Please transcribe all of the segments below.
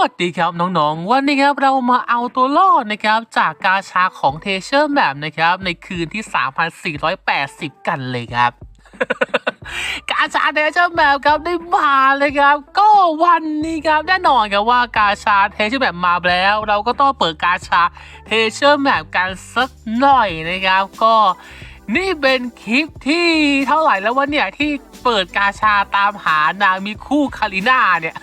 วัสดีครับน้องๆ วันนี้ครับเรามาเอาตัวรอดนะครับจากกาชาของเทเชอร์แมปนะครับในคืนที่ 3,480 กันเลยครับ กาชาเทเชอร์แมปครับได้มาเลยครับ ก็วันนี้ครับแน่นอนครับว่ากาชาเทเชอร์แมปมาแล้ว เราก็ต้องเปิดกาชาเทเชอร์แมปกันสักหน่อยนะครับ ก็นี่เป็นคลิปที่เท่าไหร่แล้ววะเนี่ยที่เปิดกาชาตามหานางมีคู่คาริน่าเนี่ย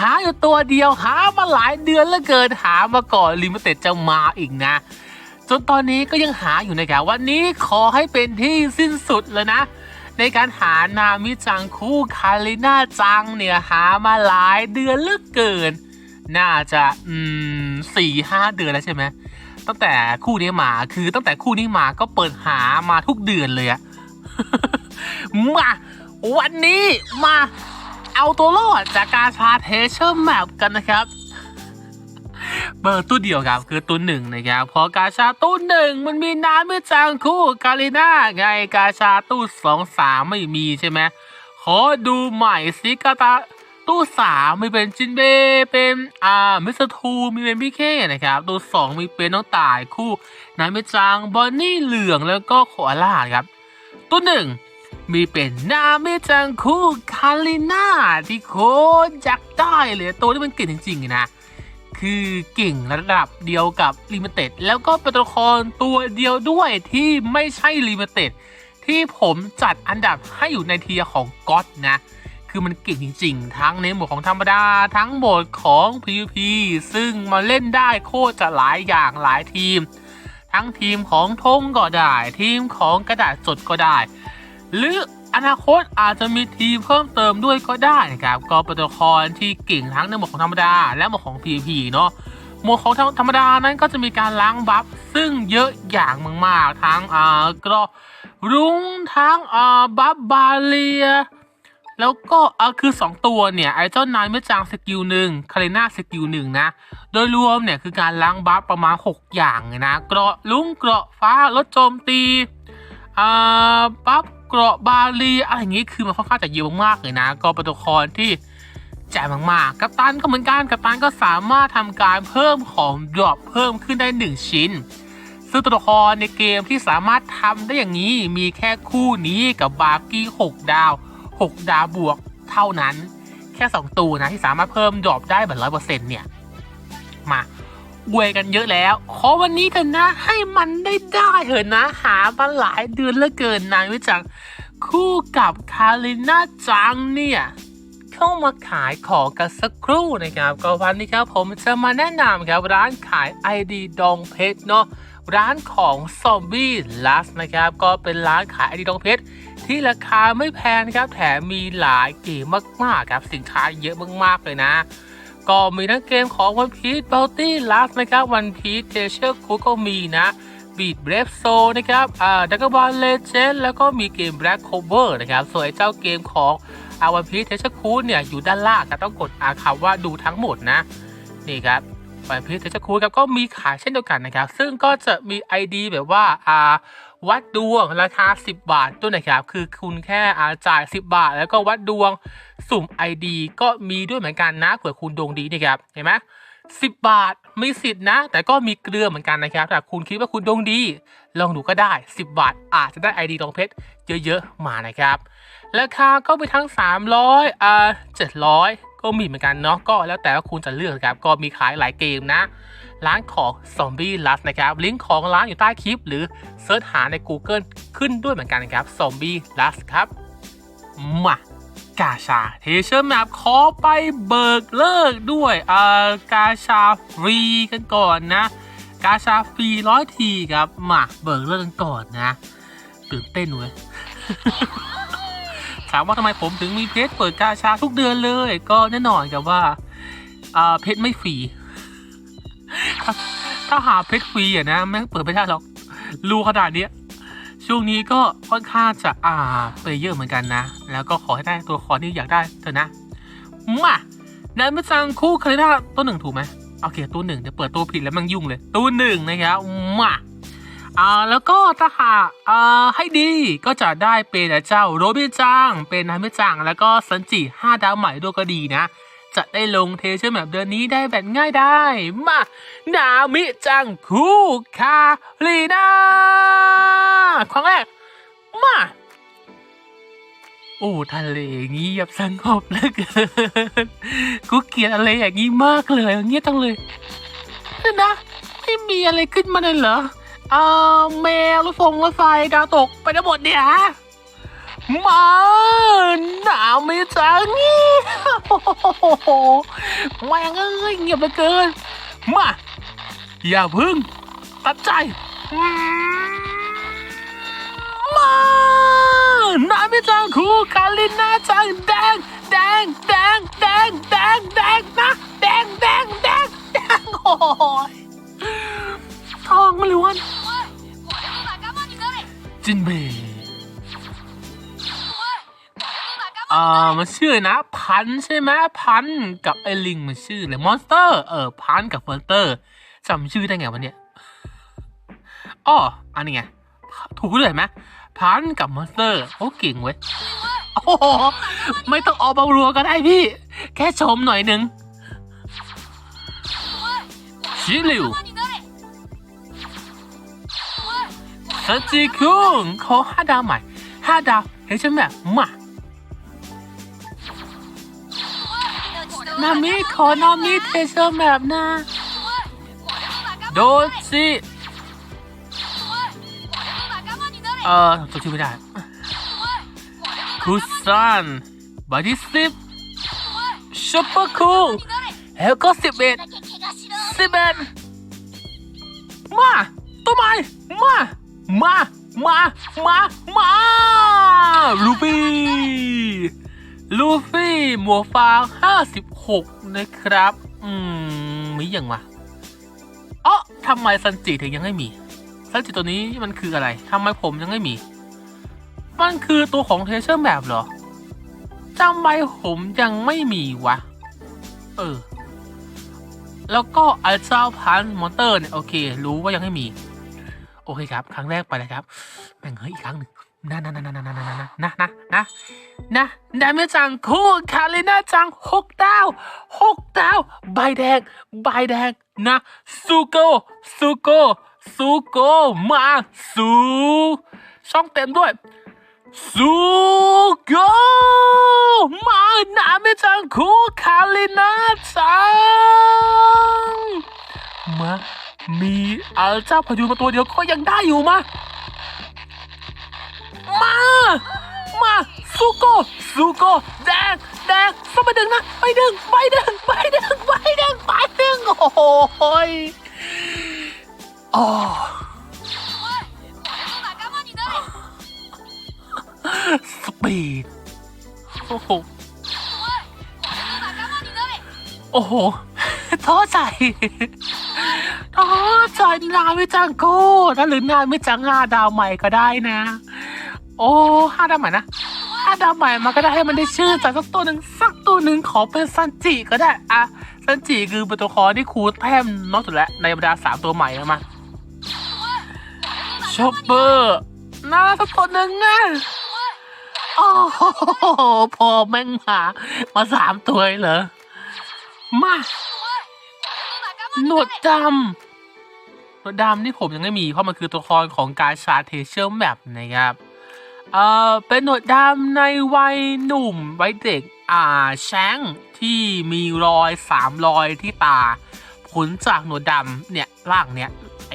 หาอยู่ตัวเดียวหามาหลายเดือนแล้วเกินหามาก่อนลิมิเต็ดจะมาอีกนะ จนตอนนี้ก็ยังหาอยู่นะครับวันนี้ขอให้เป็นที่สิ้นสุดเลยนะ ในการหานามิจังคู่คาริน่าจังเนี่ยหามาหลายเดือนเลือเกิน น่าจะอืมสี่ห้าเดือนแล้วใช่ไหมตั้งแต่คู่นี้มาคือตั้งแต่คู่นี้มาก็เปิดหามาทุกเดือนเลยอะมาวันนี้มา เอาตัวรอดจากการชาเทเชอร์แมปกันนะครับ เบอร์ตู้เดียวครับคือตู้หนึ่งนะครับเพอกาชาตู้หนึ่งมันมีน้ำไม่จางคู่กาลิน่าไงกาชาตู้สองสามไม่มีใช่ไหมขอดูใหม่สิกาตาตู้สามมีเป็นจินเบเป็นอ่ามิสตูมีเป็นพี่เคนะครับตู้สองมีเป็นน้องต่ายคู่น้ำไม่จางบอนนี่เหลืองแล้วก็โคอาล่าครับ ตู้หนึ่ง มีเป็นนาเมจังคูคาริน่าที่โคตรยากได้เลยตัวที่มันเก่งจริงๆนะคือเก่งระดับเดียวกับลิมิเต็ดแล้วก็เป็นตัวละครตัวเดียวด้วยที่ไม่ใช่ลิมิเต็ดที่ผมจัดอันดับให้อยู่ในเทียของก็อตนะ คือมันเก่งจริงๆ ทั้งในโหมดของธรรมดา ทั้งโหมดของ PVP ซึ่งมาเล่นได้โคตรจะหลายอย่างหลายทีม ทั้งทีมของธงก็ได้ ทีมของกระดาษสดก็ได้ หรืออนาคตอาจจะมีทีเพิ่มเติมด้วยก็ได้นะครับ ก็เป็นตัวละครที่เก่งทั้งในหมวดของธรรมดา และหมวดของ PVP เนาะหมวดของธรรมดานั้นก็จะมีการล้างบัฟซึ่งเยอะอย่างมากๆทั้งอ่ากรอรุ้งทั้งอ่าบัฟบาเลีย แล้วก็อ่าคือ 2 ตัวเนี่ยไอ้เจ้านายเมื่อจางสกิลหนึ่งคาเรนาสกิลหนึ่งนะ โดยรวมเนี่ยคือการล้างบัฟประมาณ 6 อย่างนะเกราะลุ้งเกราะฟ้าลดโจมตีอ่าบัฟ เกราะบาลีอะไรอย่างงี้คือมันค่อนข้างจะเยอะมากๆเลยนะ ก็เป็นตัวละครที่แจ่มมากๆกัปตันก็เหมือนกันกัปตันก็สามารถทำการเพิ่มของดรอปเพิ่มขึ้นได้ 1 ชิ้น ซึ่งตัวละครในเกมที่สามารถทำได้อย่างนี้มีแค่คู่นี้กับบาร์กี้ 6 ดาว 6 ดาวบวกเท่านั้น แค่ 2 ตัวนะที่สามารถเพิ่มดรอปได้แบบร้อยเปอร์เซ็นต์เนี่ยมา อวยกันเยอะแล้ว ขอวันนี้เถอะนะ ให้มันได้ได้เถอะนะ หามาหลายเดือนเหลือเกินนายวิจังคู่กับคาริน่าจังเนี่ยเข้ามาขายของกันสักครู่นะครับ ก็วันนี้ครับผมจะมาแนะนำครับร้านขาย ID ดองเพชรเนาะร้านของซอมบี้ลัสนะครับ ก็เป็นร้านขาย ID ดองเพชรที่ราคาไม่แพงครับแถมมีหลายเกมมากๆครับสินค้าเยอะมากๆเลยนะ ก็มีทั้งเกมของ One Piece Bounty Last นะครับ One Piece Treasure Cruise ก็มีนะ Beat Brave Soul นะครับอ่า Dragon Ball Legend แล้วก็มีเกม Black Clover นะครับส่วนไอ้เจ้าเกมของอา One Piece Treasure Cruise เนี่ยอยู่ด้านล่างครับต้องกดอาคำว่าดูทั้งหมดนะ นี่ครับ One Piece Treasure Cruise ครับก็มีขายเช่นเดียวกันนะครับ ซึ่งก็จะมี ID แบบว่าอ่า วัดดวงราคา 10 บาทด้วยนะครับ คือคุณแค่อาจ่าย 10 บาท แล้วก็วัดดวงสุ่ม ID ก็มีด้วยเหมือนกันนะเผื่อคุณดวงดีนะครับเห็นไหม10บาทมีสิทธิ์นะ แต่ก็มีเกลือเหมือนกันนะครับถ้าคุณคิดว่าคุณดวงดี ลองดูก็ได้ 10 บาท อาจจะได้ ID รองเพชรเยอะๆมานะครับราคาก็มีทั้ง 300อ่า700 ก็มีเหมือนกันเนาะก็แล้วแต่ว่าคุณจะเลือกครับก็มีขายหลายเกมนะ ร้านของ Zombie Lust นะครับลิงก์ของร้านอยู่ใต้คลิป หรือเซิร์ชหาใน Google ขึ้นด้วยเหมือนกันนะครับ Zombie Lust ครับมากาชาเทเชอร์แมปขอไปเบิกเลิกด้วยอ่ากาชาฟรีกันก่อนนะ กาชาฟรีร้อยทีครับมาเบิกเลิกกันก่อนนะตื่นเต้นเว้ยถามว่าทำไมผมถึงมีเพจเปิดกาชาทุกเดือนเลย ก็แน่นอนครับว่าอาเพจไม่ฟรี ถ้าหาเพชรฟรีอะนะแม่งเปิดไม่ได้หรอกรูขนาดเนี้ยช่วงนี้ก็ค่อนข้างจะอ่าไปเยอะเหมือนกันนะ แล้วก็ขอให้ได้ตัวครที่อยากได้เถอะนะมาในเมื่อจังคู่คาริน่าตัวหนึ่งถูกไหมโอเคตัวหนึ่งเดี๋ยวเปิดตัวผิดแล้วมันยุ่งเลย ตัวหนึ่งนะครับมาอ่าแล้วก็ถ้าหากอ่าให้ดีก็จะได้เป็นเจ้าโรบินจังเป็นนายเมื่อจังแล้วก็สันจิห้าดาวใหม่ด้วยก็ดีนะ จะได้ลงเทเชอร์แบบเดือนนี้ได้แบบง่ายได้ มา นามิจังคูคาลีนาครั้งแรก มา โอ้ทะเลเงียบสงบเหลือเกินกูเกลียดอะไรอย่างนี้มากเลยเงียบจังเลยนะไม่มีอะไรขึ้นมาเลยเหรออ่าแมวรถฟงรถไฟดาวตกไปทั้งหมดเนี่ยฮะมา หนาวไม่จังนี่แม่งเอ้ยเงียบเหลือเกิน มา อย่าพึ่ง ตัดใจ มาหนาวไม่จังคู่คาลินนาจังแดง แดง แดง แดง แดง แดงนะ แดง แดง แดง แดง โอ้ยทองมาล้วนจินเบามันชื่อนะ พันใช่ไหมพันกับไอลิงมันชื่อเลยมอนสเตอร์เออพันกับเฟอร์เตอร์จำชื่อได้ไงวันเนี้ยอ้ออันนี้ไงถูกเลยไหมพันกับมอนสเตอร์โอ้เก่งเว้ยโอ้โหไม่ต้องออกบารัวก็ได้พี่ แค่ชมหน่อยนึงชิลิวสจีคุงขอห้าดาวใหม่ห้าดาวเห้นฉันแบบมา นามิขอนามิเทเซอร์แมปนะโดนสิเอ่อจำชื่อไม่ได้คุซันบาที่สิบชอปเปอร์คูแล้วก็สิบเอ็ดสิบเอ็ดมาตัวใหม่มามา มา มา มา ลูบี้ ลูฟี่หมวกฟางห้าสิบหกนะครับ อืม มีอย่างวะเอ๋อทำไมซันจิถึงยังไม่มี ซันจิตัวนี้มันคืออะไร ทำไมผมยังไม่มี มันคือตัวของเทเชอร์แบบเหรอทำไมผมยังไม่มีวะ เออ แล้วก็อัลเจ้าพันมอเตอร์เนี่ย โอเค รู้ว่ายังไม่มี โอเคครับ ครั้งแรกไปเลยครับ แม่งเฮ้ยอีกครั้งหนึ่ง นะนะนะนะนะนะนะนะนะนะนะนะดาเมจังคู่คาริน่าจังหกดาวหกดาวใบแดงใบแดงนะซูโกซูโกซูโกมาซูช่องเต็มด้วยซูโกมานาเมจังคูคาลินาจังมามีอัลเจ้าพายุมาตัวเดียวก็ยังได้อยู่มา ซูโกซูโกแดงแดงสไปดึงนะไปดึงไปดึงไปดึงไปดึงไปดึงโอ้โอ๋สปีดโอ้โหโอ้โหท้อใจท้อใจนาไม่จังโก้นะหรือนาไม่จังงาดาวใหม่ก็ได้นะ โอ้ห้าดาวใหม่นะาดาวใหม่มาก็ได้ให้มันได้ชื่อจากสักตัวหนึ่งสักตัวหนึ่งขอเป็นซันจิก็ได้อะซันจิคือเป็นตัวละคอที่ครูแต้มน้อยสุดแล้วในบรรดาสามตัวใหม่แล้วมาชอปเปอร์น่าสักตัวหนึ่งนะโอ้โหพอแม่งหามาสามตัวเลยเหรอมาหนวดดำหนวดดำนี่ผมยังไม่มีเพราะมันคือตัวละครของการชาเทเชอร์แมปนะครับ เอ่อเป็นหนวดดำในวัยหนุ่มวัยเด็กอ่าแชงที่มีรอยสามรอยที่ตาผลจากหนวดดำเนี่ยร่างเนี่ยไอ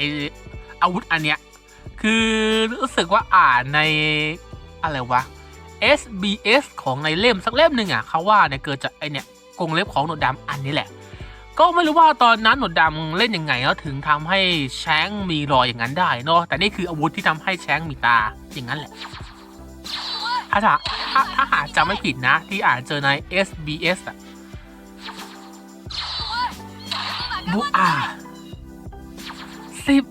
อาวุธอันเนี้ยคือรู้สึกว่าอ่านในอะไรวะ SBS ของในเล่มสักเล่มหนึ่งอะเขาว่าเนี่ยเกิดจากไอเนี่ยกรงเล็บของหนวดดำอันนี้แหละ ก็ไม่รู้ว่าตอนนั้นหนวดดำเล่นยังไงแล้วถึงทำให้แชงมีรอยอย่างนั้นได้เนาะแต่นี่คืออาวุธที่ทำให้แชงมีตาอย่างนั้นแหละ ถ้าจะถ้าถ้าหากจำไม่ผิดนะ ที่อาจเจอใน SBS อะบุอาสิบ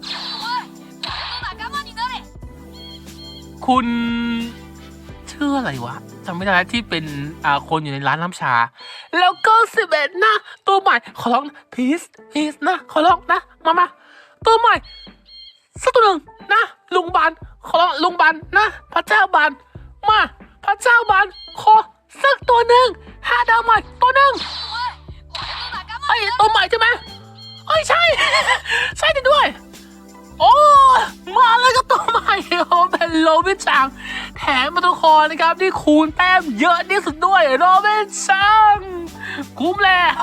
คุณเชื่ออะไรวะจำไม่ได้ที่เป็นอ่าคนอยู่ในร้านน้ำชา แล้วก็สิบเอ็ดนะ ตัวใหม่ขอร้องพีซพีซนะขอร้องนะ มามาตัวใหม่สักตัวหนึ่งนะ ลุงบานขอร้องลุงบานนะ พระเจ้าบาน มาพระเจ้าบานขอสักตัวหนึ่งห้าดาวใหม่ตัวหนึ่งおใหม่ใช่ไหมเอ้ใช่ ใช่ด้วย โอ้ มาแล้วก็ตัวใหม่โอ้เป็นโรบินจังแถมมาตัวคอนะครับที่คูณแต้มเยอะที่สุดด้วยโรบินจังคุ้มแล้ว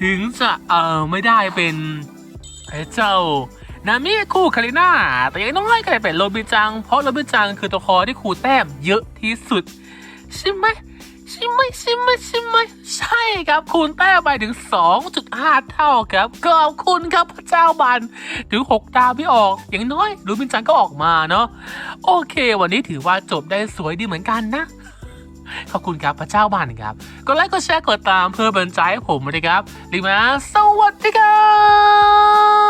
ถึงจะเออไม่ได้เป็นพระเจ้า นามิคู่คาริน่าแต่ยังน้อยก็ได้เป็นโรบินจัง เพราะโรบินจังคือตัวคอที่คูแต้มเยอะที่สุด ใช่ไหมใช่ไหมใช่ไหมใช่ไหมใช่ครับคูณแต้มไปถึง 2.5 เท่าครับขอบคุณครับพระเจ้าบันถึง 6 ดาวไม่ออก อย่างน้อยรูบินจังก็ออกมาเนาะโอเค วันนี้ถือว่าจบได้สวยดีเหมือนกันนะขอบคุณครับพระเจ้าบันครับกดไลค์กดแชร์กดตามเพื่อเป็นใจให้ผมนะครับรีมาสวัสดีครับ